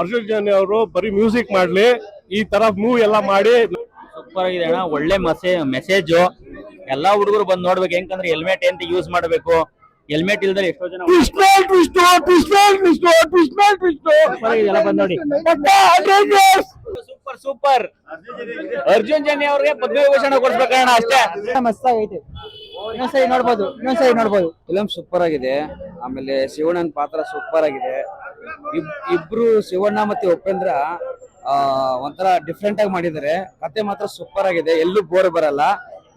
ಅರ್ಜುನ್ ಜನ್ಯ ಅವರು ಬರೀ ಮ್ಯೂಸಿಕ್ ಮಾಡ್ಲಿ ಈ ತರ ಮೂವಿ ಎಲ್ಲ ಮಾಡಿ. ಸೂಪರ್ ಆಗಿದೆ ಅಣ್ಣ ಒಳ್ಳೆ ಮೆಸೇಜ್ ಮೆಸೇಜು ಎಲ್ಲಾ ಹುಡುಗರು ಬಂದ್ ನೋಡ್ಬೇಕು ಹೆಂಗಂದ್ರೆ ಹೆಲ್ಮೆಟ್ ಎಂತ ಯೂಸ್ ಮಾಡಬೇಕು. ಹೆಲ್ಮೆಟ್ ಇಲ್ದ್ರೆ ಎಷ್ಟೋ ಜನ ಎಲ್ಲ ಬಂದ್ ನೋಡಿ. ಸೂಪರ್ ಸೂಪರ್ ಅರ್ಜುನ್ ಜನ್ಯ ಅವ್ರಿಗೆ ಪದ್ಮವಿಭೂಷಣ ಕೊಡ್ಸ್ಬೇಕಣ್ಣ ಅಷ್ಟೇ. ಮಸ್ತ್ ಆಗೈತೆ ಇನ್ನೊಂದ್ಸರಿ ನೋಡ್ಬೋದು ಇನ್ನೊಂದ್ಸರಿ ನೋಡ್ಬೋದು. ಫಿಲಂ ಸೂಪರ್ ಆಗಿದೆ. ಆಮೇಲೆ ಶಿವಣ್ಣನ ಪಾತ್ರ ಸೂಪರ್ ಆಗಿದೆ. ಇಬ್ರು ಶಿವಣ್ಣ ಮತ್ತೆ ಉಪೇಂದ್ರ ಒಂಥರ ಡಿಫ್ರೆಂಟ್ ಆಗಿ ಮಾಡಿದ್ದಾರೆ. ಕತೆ ಮಾತ್ರ ಸೂಪರ್ ಆಗಿದೆ. ಎಲ್ಲೂ ಬೋರ್ ಬರಲ್ಲ.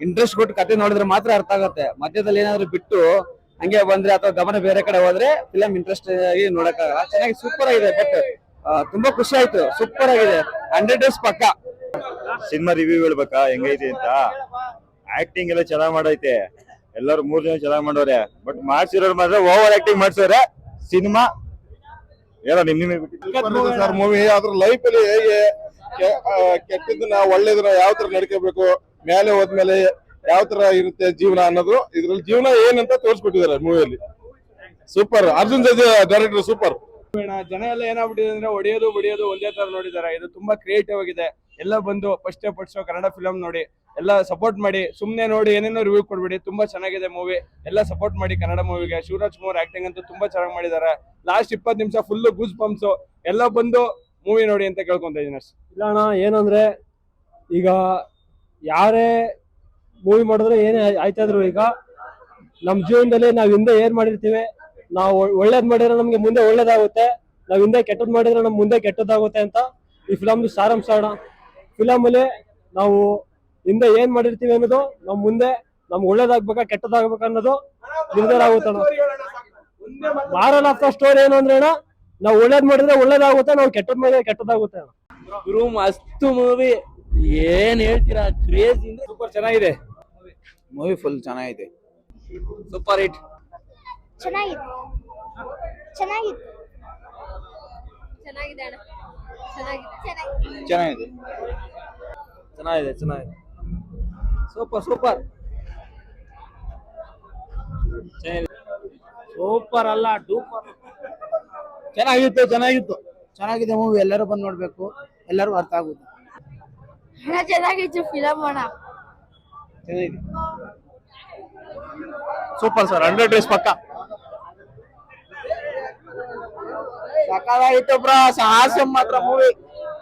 ಇಂಟ್ರೆಸ್ಟ್ ಕೊಟ್ಟು ಕತೆ ನೋಡಿದ್ರೆ ಮಾತ್ರ ಅರ್ಥ ಆಗುತ್ತೆ. ಮಧ್ಯದಲ್ಲಿ ಏನಾದ್ರು ಬಿಟ್ಟು ಹಂಗೆ ಬಂದ್ರೆ ಅಥವಾ ಗಮನ ಬೇರೆ ಕಡೆ ಹೋದ್ರೆ ಫಿಲಂ ಇಂಟ್ರೆಸ್ಟ್ ಆಗಿ ನೋಡಕ್ಕಾಗಲ್ಲ. ಚೆನ್ನಾಗಿ ಸೂಪರ್ ಆಗಿದೆ ಬಟ್ ತುಂಬಾ ಖುಷಿ ಆಯ್ತು. ಸೂಪರ್ ಆಗಿದೆ. ಹಂಡ್ರೆಡ್ ಡೇಸ್ ಪಕ್ಕ. ಸಿನಿಮಾ ರಿವ್ಯೂ ಹೇಳ್ಬೇಕಾ? ಹೆಂಗೈತಿ ಅಂತ? ಆಕ್ಟಿಂಗ್ ಎಲ್ಲ ಚೆನ್ನಾಗ್ ಮಾಡೈತೆ. ಎಲ್ಲರೂ ಮೂರ್ ಜನ ಚೆನ್ನಾಗ್ ಮಾಡೋರೆ. ಬಟ್ ಮಾಡ್ಸಿರೋರು ಮಾತ್ರ ಓವರ್ ಆಕ್ಟಿಂಗ್ ಮಾಡ್ಸೋರೆ ಸಿನಿಮಾ ಏನೋ ನಿಮ್ ನಿಮಗೆ ಸರ್ ಮೂವಿ ಅದ್ರ ಲೈಫ್ ಅಲ್ಲಿ ಹೇಗೆ ಕೆಟ್ಟದನ್ನ ಒಳ್ಳೇದನ್ನ ಯಾವ ತರ ನಡ್ಕೋಬೇಕು ಮೇಲೆ ಹೋದ್ಮೇಲೆ ಯಾವ ತರ ಇರುತ್ತೆ ಜೀವನ ಅನ್ನೋದು ಇದ್ರಲ್ಲಿ ಜೀವನ ಏನಂತ ತೋರಿಸ್ಬಿಟ್ಟಿದ್ದಾರೆ ಮೂವಿಯಲ್ಲಿ. ಸೂಪರ್ ಅರ್ಜುನ್ ಡೈರೆಕ್ಟರ್ ಸೂಪರ್ ಜನ ಎಲ್ಲ ಏನಾಗ್ಬಿಟ್ಟಿದೆ ಅಂದ್ರೆ ಹೊಡೆಯೋದು ಬಡಿಯೋದು ಒಂದೇ ತರ ನೋಡಿದಾರೆ ಇದು ತುಂಬಾ ಕ್ರಿಯೇಟಿವ್ ಆಗಿದೆ. ಎಲ್ಲ ಬಂದು ಫಸ್ಟ್ ಫಸ್ಟ್ ಕನ್ನಡ ಫಿಲಂ ನೋಡಿ, ಎಲ್ಲ ಸಪೋರ್ಟ್ ಮಾಡಿ, ಸುಮ್ನೆ ನೋಡಿ ಏನೇನೋ ರಿವ್ಯೂ ಕೊಡ್ಬೇಡಿ, ತುಂಬಾ ಚೆನ್ನಾಗಿದೆ ಮೂವಿ ಎಲ್ಲ ಸಪೋರ್ಟ್ ಮಾಡಿ ಕನ್ನಡ ಮೂವಿಗೆ ಶಿವರಾಜ್ ಕುಮಾರ್ ಆಕ್ಟಿಂಗ್ ಅಂತೂ ತುಂಬಾ ಚೆನ್ನಾಗಿ ಮಾಡಿದ್ದಾರೆ. ಲಾಸ್ಟ್ ಇಪ್ಪತ್ತು ನಿಮಿಷ ಫುಲ್ ಗೂಸ್ ಪಂಪ್ಸ್ ಎಲ್ಲ ಬಂದು ಮೂವಿ ನೋಡಿ ಅಂತ ಕೇಳ್ಕೊಂತ ಇದೀನಿ ಇಲ್ಲ ಅಣ್ಣ, ಏನಂದ್ರೆ ಈಗ ಯಾರೇ ಮೂವಿ ಮಾಡಿದ್ರೆ ಏನೇ ಆಯ್ತಾ ಇದ್ರು ಈಗ ನಮ್ಮ ಜೀವನದಲ್ಲಿ ನಾವ್ ಹಿಂದೆ ಏನ್ ಮಾಡಿರ್ತೀವಿ, ನಾವು ಒಳ್ಳೇದ್ ಮಾಡಿದ್ರೆ ನಮ್ಗೆ ಮುಂದೆ ಒಳ್ಳೇದಾಗುತ್ತೆ, ನಾವ್ ಹಿಂದೆ ಕೆಟ್ಟದ್ ಮಾಡಿದ್ರೆ ನಮ್ ಮುಂದೆ ಕೆಟ್ಟದಾಗುತ್ತೆ ಅಂತ ಈ ಫಿಲಮ್ ಸಾರಾಂಶ ಅಣ್ಣ. ಫಿಲಮ್ ಅಲ್ಲಿ ನಾವು ಹಿಂದೆ ಏನ್ ಮಾಡಿರ್ತೀವಿ ಅನ್ನೋದು ನಮ್ ಮುಂದೆ ನಮ್ಗೆ ಒಳ್ಳೇದಾಗ್ಬೇಕಾ ಕೆಟ್ಟದಾಗ್ಬೇಕಾ ಅನ್ನೋದು ನಿರ್ಧಾರ ಆಗುತ್ತೆ ಅಣ್ಣ. ಮಾರಲ್ ಆಫ್ ದ ಸ್ಟೋರಿ ಏನು ಅಂದ್ರೆ ಅಣ್ಣ ನಾವು ಒಳ್ಳೇದ್ ಮಾಡಿದ್ರೆ ಒಳ್ಳೇದಾಗುತ್ತೆ ನಾವು ಕೆಟ್ಟದ್ ಮಾಡಿದ್ರೆ ಕೆಟ್ಟದಾಗುತ್ತೆ ಅಣ್ಣ. ಗುರು ಮಸ್ತ್ ಮೂವಿ ಏನ್ ಹೇಳ್ತೀರಾ ಕ್ರೇಜ್ ಸೂಪರ್ ಚೆನ್ನಾಗಿದೆ. ಮೂವಿ ಫುಲ್ ಚೆನ್ನಾಗಿದೆ. ಸೂಪರ್ ಹಿಟ್ ಚೆನ್ನಾಗಿದೆ. ಚೆನ್ನಾಗಿದೆ. ಚೆನ್ನಾಗಿದೆ ಅಣ್ಣ. ಚೆನ್ನಾಗಿದೆ. ಚೆನ್ನಾಗಿದೆ. ಚೆನ್ನಾಗಿದೆ ಚೆನ್ನಾಗಿದೆ. ಸೂಪರ್ ಸೂಪರ್ ಸೂಪರ್ ಅಲ್ಲ ಡೂಪರ್ ಚೆನ್ನಾಗಿತ್ತು ಚೆನ್ನಾಗಿತ್ತು. ಚೆನ್ನಾಗಿದೆ ಮೂವಿ ಎಲ್ಲರೂ ಬಂದು ನೋಡ್ಬೇಕು. ಎಲ್ಲರೂ ಅರ್ಥ ಆಗುತ್ತೆ. ಚೆನ್ನಾಗಿತ್ತು ಫಿಲಮ್ ಅಣ್ಣ. ಸೂಪರ್ ಸರ್ ಹಂಡ್ರೆಡ್ ಡೇಸ್ ಪಕ್ಕ. ಸಕಾಲಾಗಿತ್ತು ಬ್ರಾ ಸಾಹಸ ಮಾತ್ರ ಮೂವಿ